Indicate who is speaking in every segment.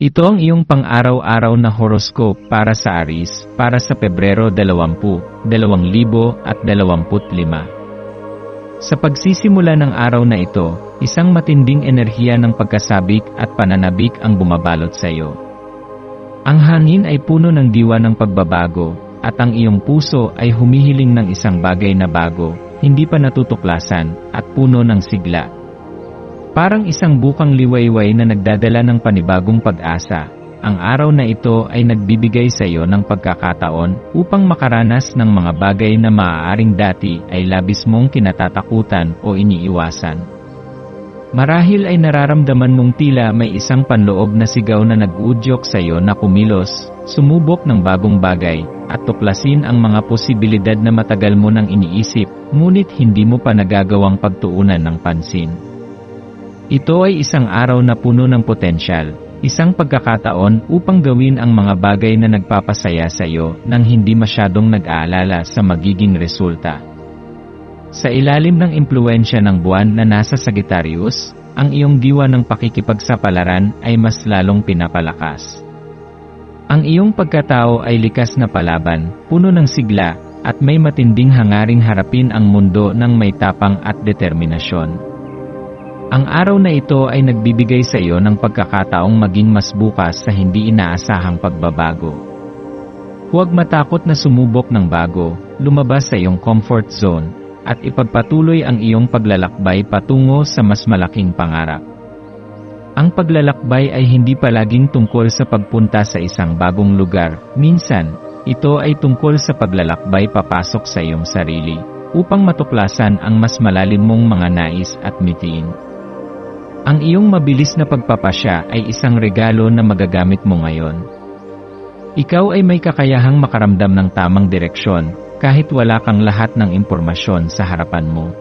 Speaker 1: Ito ang iyong pang-araw-araw na horoscope para sa Aris, para sa Pebrero 20, 2025. Sa pagsisimula ng araw na ito, isang matinding enerhiya ng pagkasabik at pananabik ang bumabalot sa iyo. Ang hangin ay puno ng diwa ng pagbabago, at ang iyong puso ay humihiling ng isang bagay na bago, hindi pa natutuklasan, at puno ng sigla. Parang isang bukang liwayway na nagdadala ng panibagong pag-asa. Ang araw na ito ay nagbibigay sa iyo ng pagkakataon upang makaranas ng mga bagay na maaaring dati ay labis mong kinatatakutan o iniiwasan. Marahil ay nararamdaman mong tila may isang panloob na sigaw na nag-uudyok sa iyo na kumilos, sumubok ng bagong bagay, at tuklasin ang mga posibilidad na matagal mo nang iniisip, ngunit hindi mo pa nagagawang pagtuunan ng pansin. Ito ay isang araw na puno ng potensyal, isang pagkakataon upang gawin ang mga bagay na nagpapasaya sa iyo nang hindi masyadong nag-aalala sa magiging resulta. Sa ilalim ng impluensya ng buwan na nasa Sagittarius, ang iyong diwa ng pakikipagsapalaran ay mas lalong pinapalakas. Ang iyong pagkatao ay likas na palaban, puno ng sigla, at may matinding hangaring harapin ang mundo ng may tapang at determinasyon. Ang araw na ito ay nagbibigay sa iyo ng pagkakataong maging mas bukas sa hindi inaasahang pagbabago. Huwag matakot na sumubok ng bago, lumabas sa iyong comfort zone, at ipagpatuloy ang iyong paglalakbay patungo sa mas malaking pangarap. Ang paglalakbay ay hindi palaging tungkol sa pagpunta sa isang bagong lugar, minsan, ito ay tungkol sa paglalakbay papasok sa iyong sarili, upang matuklasan ang mas malalim mong mga nais at mitiin. Ang iyong mabilis na pagpapasya ay isang regalo na magagamit mo ngayon. Ikaw ay may kakayahang makaramdam ng tamang direksyon, kahit wala kang lahat ng impormasyon sa harapan mo.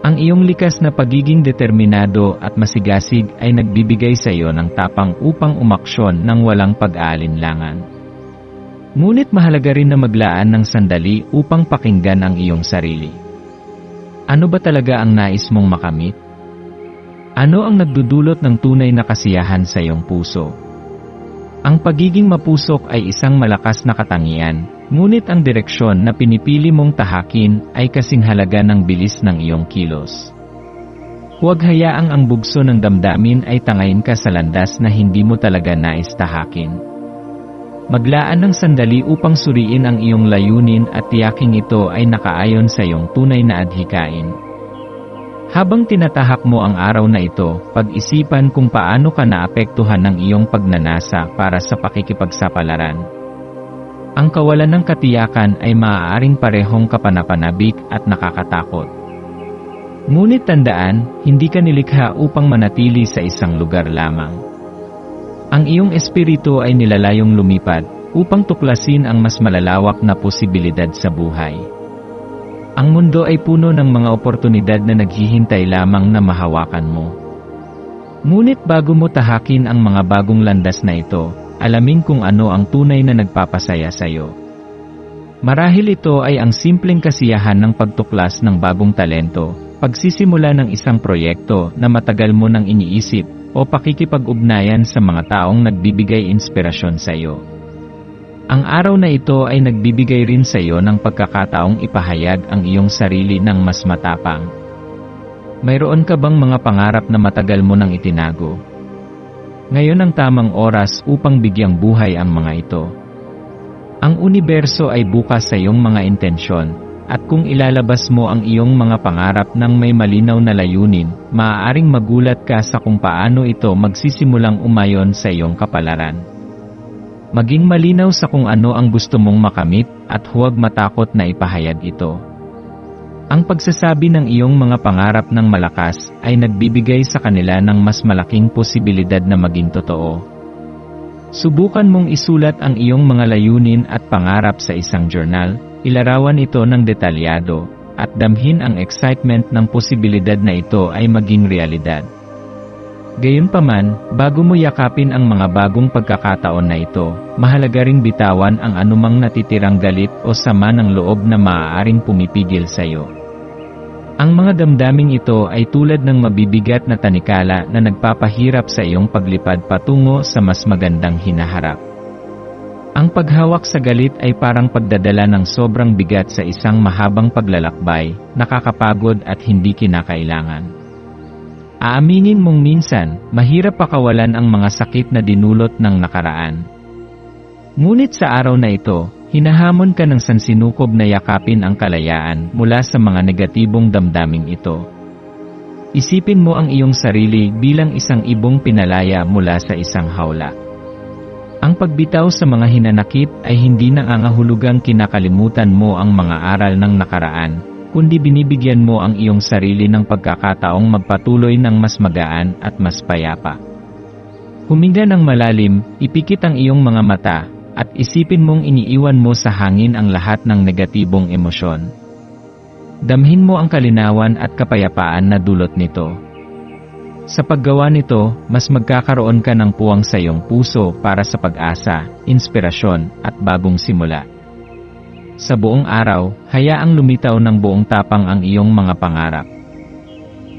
Speaker 1: Ang iyong likas na pagiging determinado at masigasig ay nagbibigay sa iyo ng tapang upang umaksyon ng walang pag-aalinlangan. Ngunit mahalaga rin na maglaan ng sandali upang pakinggan ang iyong sarili. Ano ba talaga ang nais mong makamit? Ano ang nagdudulot ng tunay na kasiyahan sa iyong puso? Ang pagiging mapusok ay isang malakas na katangian, ngunit ang direksyon na pinipili mong tahakin ay kasing halaga ng bilis ng iyong kilos. Huwag hayaang ang bugso ng damdamin ay tangayin ka sa landas na hindi mo talaga nais tahakin. Maglaan ng sandali upang suriin ang iyong layunin at tiyaking ito ay nakaayon sa iyong tunay na adhikain. Habang tinatahak mo ang araw na ito, pag-isipan kung paano ka naapektuhan ng iyong pagnanasa para sa pakikipagsapalaran. Ang kawalan ng katiyakan ay maaaring parehong kapanapanabik at nakakatakot. Ngunit tandaan, hindi ka nilikha upang manatili sa isang lugar lamang. Ang iyong espiritu ay nilalayong lumipad upang tuklasin ang mas malalawak na posibilidad sa buhay. Ang mundo ay puno ng mga oportunidad na naghihintay lamang na mahawakan mo. Ngunit bago mo tahakin ang mga bagong landas na ito, alamin kung ano ang tunay na nagpapasaya sa iyo. Marahil ito ay ang simpleng kasiyahan ng pagtuklas ng bagong talento, pagsisimula ng isang proyekto na matagal mo nang iniisip, o pakikipag-ugnayan sa mga taong nagbibigay inspirasyon sa iyo. Ang araw na ito ay nagbibigay rin sa iyo ng pagkakataong ipahayag ang iyong sarili ng mas matapang. Mayroon ka bang mga pangarap na matagal mo nang itinago? Ngayon ang tamang oras upang bigyang buhay ang mga ito. Ang universo ay bukas sa iyong mga intensyon, at kung ilalabas mo ang iyong mga pangarap ng may malinaw na layunin, maaaring magulat ka sa kung paano ito magsisimulang umayon sa iyong kapalaran. Maging malinaw sa kung ano ang gusto mong makamit at huwag matakot na ipahayag ito. Ang pagsasabi ng iyong mga pangarap ng malakas ay nagbibigay sa kanila ng mas malaking posibilidad na maging totoo. Subukan mong isulat ang iyong mga layunin at pangarap sa isang journal, ilarawan ito ng detalyado, at damhin ang excitement ng posibilidad na ito ay maging realidad. Gayunpaman, bago mo yakapin ang mga bagong pagkakataon na ito, mahalaga ring bitawan ang anumang natitirang galit o sama ng loob na maaaring pumipigil sa iyo. Ang mga damdaming ito ay tulad ng mabibigat na tanikala na nagpapahirap sa iyong paglipad patungo sa mas magandang hinaharap. Ang paghawak sa galit ay parang pagdadala ng sobrang bigat sa isang mahabang paglalakbay, nakakapagod at hindi kinakailangan. Aaminin mong minsan, mahirap pakawalan ang mga sakit na dinulot ng nakaraan. Ngunit sa araw na ito, hinahamon ka ng sansinukob na yakapin ang kalayaan mula sa mga negatibong damdaming ito. Isipin mo ang iyong sarili bilang isang ibong pinalaya mula sa isang hawla. Ang pagbitaw sa mga hinanakit ay hindi nangangahulugang kinakalimutan mo ang mga aral ng nakaraan, kundi binibigyan mo ang iyong sarili ng pagkakataong magpatuloy ng mas magaan at mas payapa. Huminga ng malalim, ipikit ang iyong mga mata, at isipin mong iniiwan mo sa hangin ang lahat ng negatibong emosyon. Damhin mo ang kalinawan at kapayapaan na dulot nito. Sa paggawa nito, mas magkakaroon ka ng puwang sa iyong puso para sa pag-asa, inspirasyon, at bagong simula. Sa buong araw, hayaang lumitaw ng buong tapang ang iyong mga pangarap.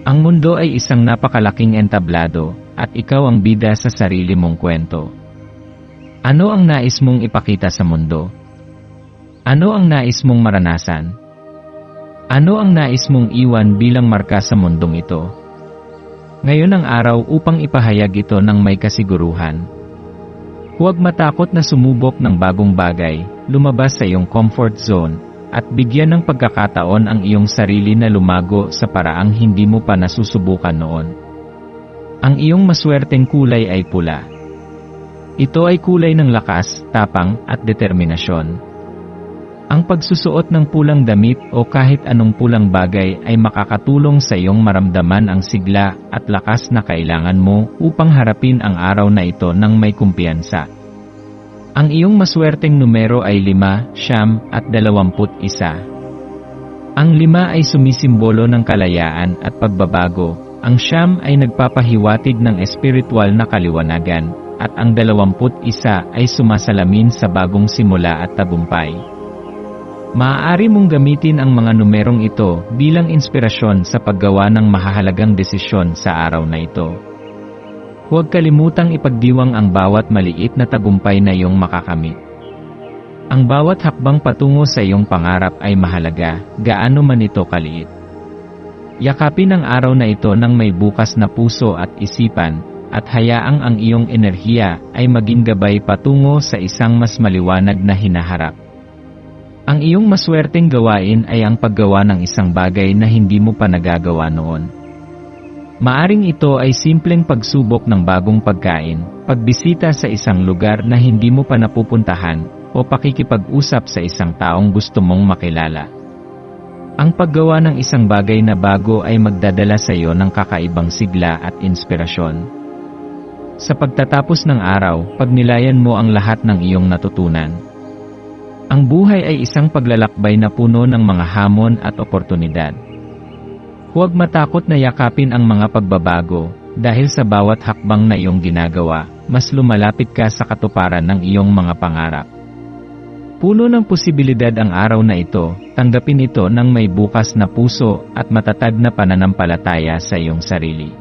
Speaker 1: Ang mundo ay isang napakalaking entablado, at ikaw ang bida sa sarili mong kwento. Ano ang nais mong ipakita sa mundo? Ano ang nais mong maranasan? Ano ang nais mong iwan bilang marka sa mundong ito? Ngayon ang araw upang ipahayag ito ng may kasiguruhan. Huwag matakot na sumubok ng bagong bagay, lumabas sa iyong comfort zone, at bigyan ng pagkakataon ang iyong sarili na lumago sa paraang hindi mo pa nasusubukan noon. Ang iyong maswerteng kulay ay pula. Ito ay kulay ng lakas, tapang, at determinasyon. Ang pagsusuot ng pulang damit o kahit anong pulang bagay ay makakatulong sa iyong maramdaman ang sigla at lakas na kailangan mo upang harapin ang araw na ito ng may kumpiyansa. Ang iyong maswerteng numero ay 5, siyam, at 21. Ang 5 ay sumisimbolo ng kalayaan at pagbabago, ang siyam ay nagpapahiwatig ng espiritual na kaliwanagan, at ang 21 ay sumasalamin sa bagong simula at tagumpay. Maaari mong gamitin ang mga numerong ito bilang inspirasyon sa paggawa ng mahahalagang desisyon sa araw na ito. Huwag kalimutang ipagdiwang ang bawat maliit na tagumpay na iyong makakamit. Ang bawat hakbang patungo sa iyong pangarap ay mahalaga, gaano man ito kaliit. Yakapin ang araw na ito ng may bukas na puso at isipan, at hayaang ang iyong enerhiya ay maging gabay patungo sa isang mas maliwanag na hinaharap. Ang iyong maswerteng gawain ay ang paggawa ng isang bagay na hindi mo pa nagagawa noon. Maaring ito ay simpleng pagsubok ng bagong pagkain, pagbisita sa isang lugar na hindi mo pa napupuntahan, o pakikipag-usap sa isang taong gusto mong makilala. Ang paggawa ng isang bagay na bago ay magdadala sa iyo ng kakaibang sigla at inspirasyon. Sa pagtatapos ng araw, pagnilayan mo ang lahat ng iyong natutunan. Ang buhay ay isang paglalakbay na puno ng mga hamon at oportunidad. Huwag matakot na yakapin ang mga pagbabago, dahil sa bawat hakbang na iyong ginagawa, mas lumalapit ka sa katuparan ng iyong mga pangarap. Puno ng posibilidad ang araw na ito, tanggapin ito ng may bukas na puso at matatag na pananampalataya sa iyong sarili.